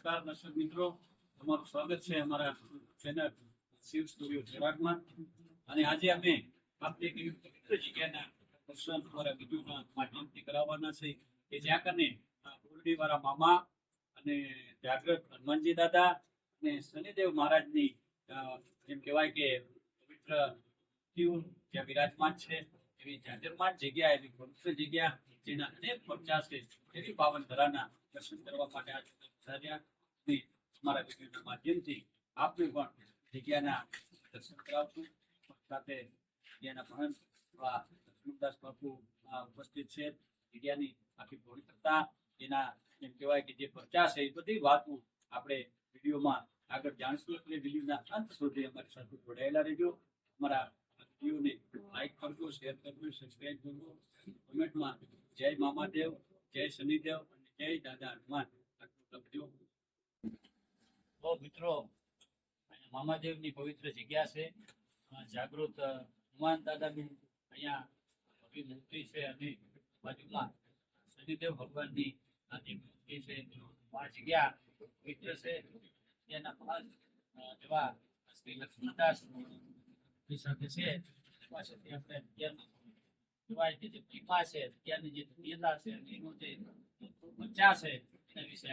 નમસ્કાર, દર્શક મિત્રો. તમારું સ્વાગત છે અમારા ચેનલ શિવ સ્ટુડિયો ચિરાગમાં અને આજે અમે આપને એક એવી પવિત્ર જગ્યાના દર્શન અમારા વિડીયોના માધ્યમથી કરાવવાના છે કે જ્યાં કને આ બોરડીવાળા મામા અને જાગ્રત હનુમાનજી દાદા અને શનિદેવ મહારાજની એમ કહેવાય કે પવિત્ર શિવ જ્યાં વિરાજમાન છે, એવી જાજરમાન જગ્યા, એવી પવિત્ર જગ્યા, જેના અનેક પરચા છે એવી પાવન ધરાના દર્શન કરવા માટે આજે સાર્યા અમારા વિડીયોના માધ્યમથી આપને પણ દર્શન કરાવશું. સાથે ઉપસ્થિત છે. આખી કરતા એના એમ કહેવાય કે જે પરચા છે, એ બધી વાતો આપણે વિડીયોમાં આગળ જાણશું. એટલે વિડીયોના અંત સુધી અમારી સાથે જોડાયેલા રહેજો. અમારા વિડીયોને લાઈક કરજો શેર કરજો સબસ્ક્રાઈબ કરજો. કોમેન્ટમાં જય મામાદેવ, જય શનિદેવ અને જય દાદા હનુમાન લખજો તો મિત્રો, મામાદેવની પવિત્ર જગ્યા છે. જાગૃત હનુમાન દાદાની અહીંયા ભવ્ય મૂર્તિ છે અને બાજુમાં શનિદેવ ભગવાનની આ જે મૂર્તિ છે. આ જગ્યા પવિત્ર છે તેના પાંચ જેવા શ્રી લક્ષ્મણદાસ સાથે છે. પાસેથી આપણે અત્યારનું જે પ્રેમા છે, અત્યારની જે દુનિયાદાર છે, એનો જે બચ્ચા છે એના વિશે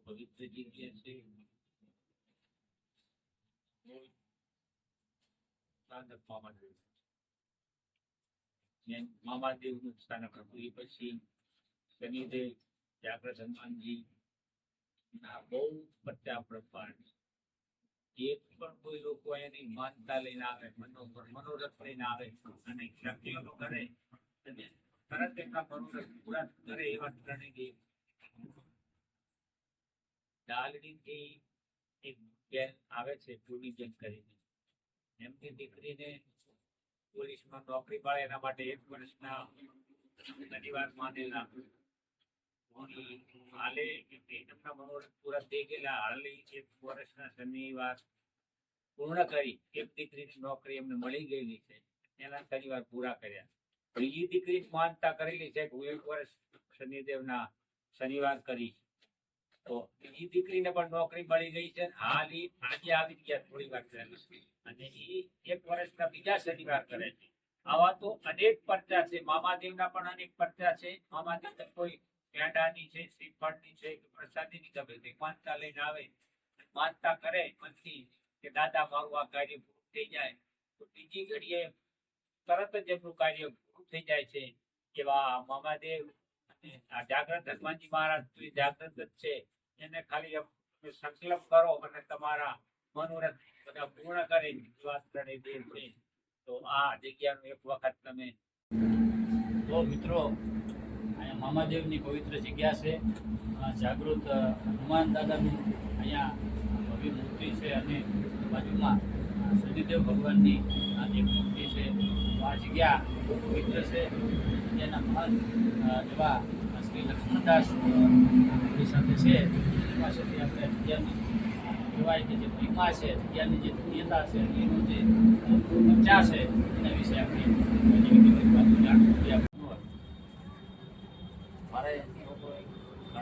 પવિત્ર જગ્યા છે જેમ મામાદેવનું સ્થાનક હતું. એ પછી શનિદેવ જાગ્રત હનુમાનજી ના બહુ બધા પ્રપાણ એક પણ કોઈ લોકો એની માનતા લઈને આવે મનો- મનોરથ લઈને આવે અને શક્તિઓ કરે. તરત એટલા મનોરથ પૂરા કરે એવા ત્રણેય ડાલડીથી એક બેન આવે છે ટુરિઝમ કરીને. એમની દીકરીને પોલીસમાં નોકરી મળે એના માટે એક વર્ષના શનિવાર માનેલા. એક વર્ષના શનિવાર પૂર્ણ કરી, એક દીકરીની નોકરી એમને મળી ગયેલી છે, એના શનિવાર પૂરા કર્યા. બીજી દીકરી માનતા કરેલી છે એક વર્ષ શનિદેવના શનિવાર કરી તો બીજી દીકરીને પણ નોકરી મળી ગઈ છે હાલ ઈ આજે આવી ગયા થોડી વાર પહેલા. અને ઈ એક વર્ષના બીજા શનિવાર કરે છે. આવા તો અનેક પરચા છે, મામાદેવના પણ અનેક પરચા છે. મામાદેવ કોઈ પેંડાની છે, શ્રીફળની છે, કે પ્રસાદીની ગમે તે માનતા લઈને આવે, માનતા કરે, પછી કે દાદા, મારું આ કાર્ય પૂરું થઈ જાય. તો બીજી ઘડીએ તરત જ એમનું કાર્ય પૂરું થઈ જાય છે. એવા મામાદેવ આ જાગ્રત હનુમાનજી મહારાજ જાગ્રત જ છે. એને ખાલી સંકલ્પ કરો અને તમારા મનોરથ બધા પૂર્ણ કરે એવા કરે છે. તો આ જગ્યાનું એક વખત તમે તો મિત્રો અહીંયા મામાદેવની પવિત્ર જગ્યા છે. જાગૃત હનુમાન દાદાની અહીંયા ભવ્ય મૂર્તિ છે અને બાજુમાં શનિદેવ ભગવાનની આ જે મૂર્તિ છે આ જગ્યા પવિત્ર છે. જગ્યાના મહાન અ, એવા શ્રી લક્ષ્મણદાસ સાથે છે. પાસેથી આપણે અત્યારની કહેવાય કે જે મહિમા છે અત્યારની જે દુનિયાતા છે એનો જે ચર્ચા છે એના વિશે આપણે એની બધી વાતો જાણશું કે આપણે મારે ઘણી વાર બીમાર હતો પહેલા હું આવવાનું દર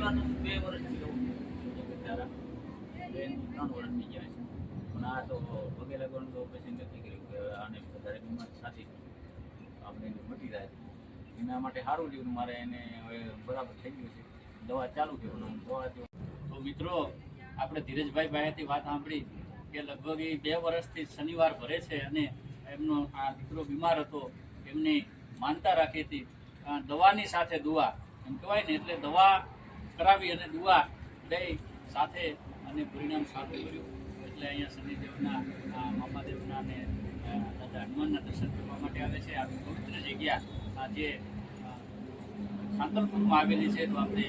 શનિવારનું બે વર્ષથી છું બિચારા બે ત્રણ વર્ષ થઈ ગયા છે પણ આ તો પગે લાગવાનું તો પછી નથી કર્યું કે આને વધારે બીમાર સાથી આપણે મટી જાય એના માટે સારું રહ્યું મારે એને હવે બરાબર થઈ ગયું છે દવા ચાલુ કરવાનું દવા તો મિત્રો આપણે ધીરજભાઈ ભાઈથી વાત સાંભળી કે લગભગ એ બે વર્ષથી શનિવાર ભરે છે અને એમનો આ દીકરો બીમાર હતો એમની માનતા રાખી હતી દવાની સાથે દુવા એમ કહેવાય ને એટલે દવા કરાવી અને દુઆ લઈ સાથે અને પરિણામ સાથે કર્યું એટલે અહીંયા શનિદેવના મામાદેવના અને દાદા હનુમાનના દર્શન કરવા માટે આવે છે. આ પવિત્ર જગ્યા જે સાંતલપુરમાં આવેલી છે, તો આપણે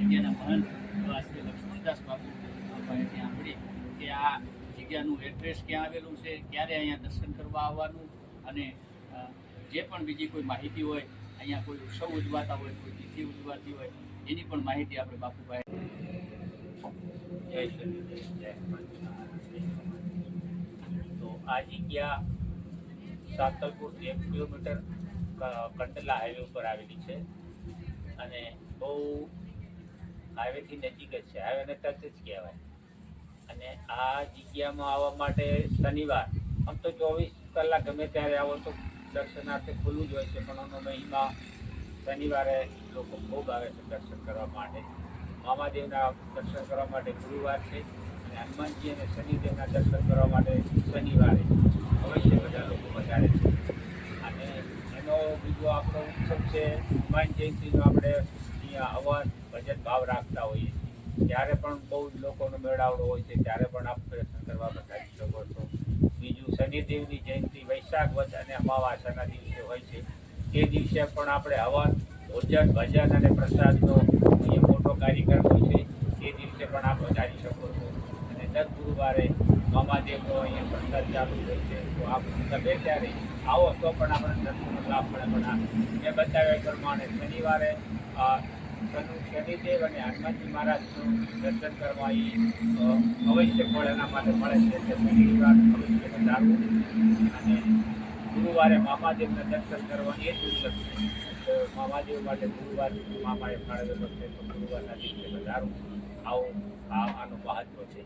જગ્યાના મહંત એવા શ્રી લક્ષ્મણદાસ બાપુ ત્યાં સાંભળી કે આ જગ્યાનું એડ્રેસ ક્યાં આવેલું છે, ક્યારે અહીંયા દર્શન કરવા આવવાનું અને જે પણ બીજી કોઈ માહિતી હોય, અહીંયા કોઈ ઉત્સવ ઉજવાતા હોય, કોઈ તિથિ ઉજવાતી હોય એની પણ માહિતી આપણે બાપુભાઈ જય શ્રી તો આ જગ્યા સાતલપુર એક કિલોમીટર કંડલા હાઈવે ઉપર આવેલી છે. અને બહુ હાઈવેથી નજીક જ છે. હાઈવેને ટચ જ કહેવાય. અને આ જગ્યામાં આવવા માટે શનિવાર, આમ તો ચોવીસ કલાક ગમે ત્યારે આવો તો દર્શનાર્થે ખુલ્લું જ હોય છે, પણ આનો મહિમા શનિવારે લોકો ખૂબ આવે છે દર્શન કરવા માટે. મામાદેવના દર્શન કરવા માટે ગુરુવાર છે અને હનુમાનજી અને શનિદેવના દર્શન કરવા માટે શનિવારે. અવશ્ય બધા લોકો વધારે છે. અને એનો બીજો આપણો ઉત્સવ છે હનુમાન જયંતિનો આપણે અહીંયા અવાજ ભજન ભાવ રાખતા હોઈએ ત્યારે પણ બહુ જ લોકોનો મેળાવડો હોય છે ત્યારે પણ આપ દર્શન કરવા બધા શકો છો. બીજું શનિદેવની જયંતિ વૈશાખ વધ અને અમાવાસાના દિવસે હોય છે. તે દિવસે પણ આપણે હવન ભોજન, ભજન અને પ્રસાદનો અહીંયા મોટો કાર્યક્રમ હોય છે તે દિવસે પણ આપ વધારી શકો છો. અને દર ગુરુવારે મામાદેવનો અહીંયા પ્રસાદ ચાલુ હોય છે, તો આપ તમે ત્યારે આવો તો પણ આપણે દર્શનનો લાભ મળે. પણ મેં બતાવ્યા પ્રમાણે શનિવારે શનિદેવ અને હનુમાનજી મહારાજનું દર્શન કરવા એ અવશ્ય પણ એના માટે મળે છે. એટલે શનિવાર અવશ્ય વધારવું અને ગુરુવારે મામાદેવના દર્શન કરવાની એ જ ઉત્સવ છે. મામાદેવ માટે ગુરુવાર મામાએ ફાળવેલો છે. તો ગુરુવારના દિવસે વધારું આવું, આ આનું મહત્વ છે.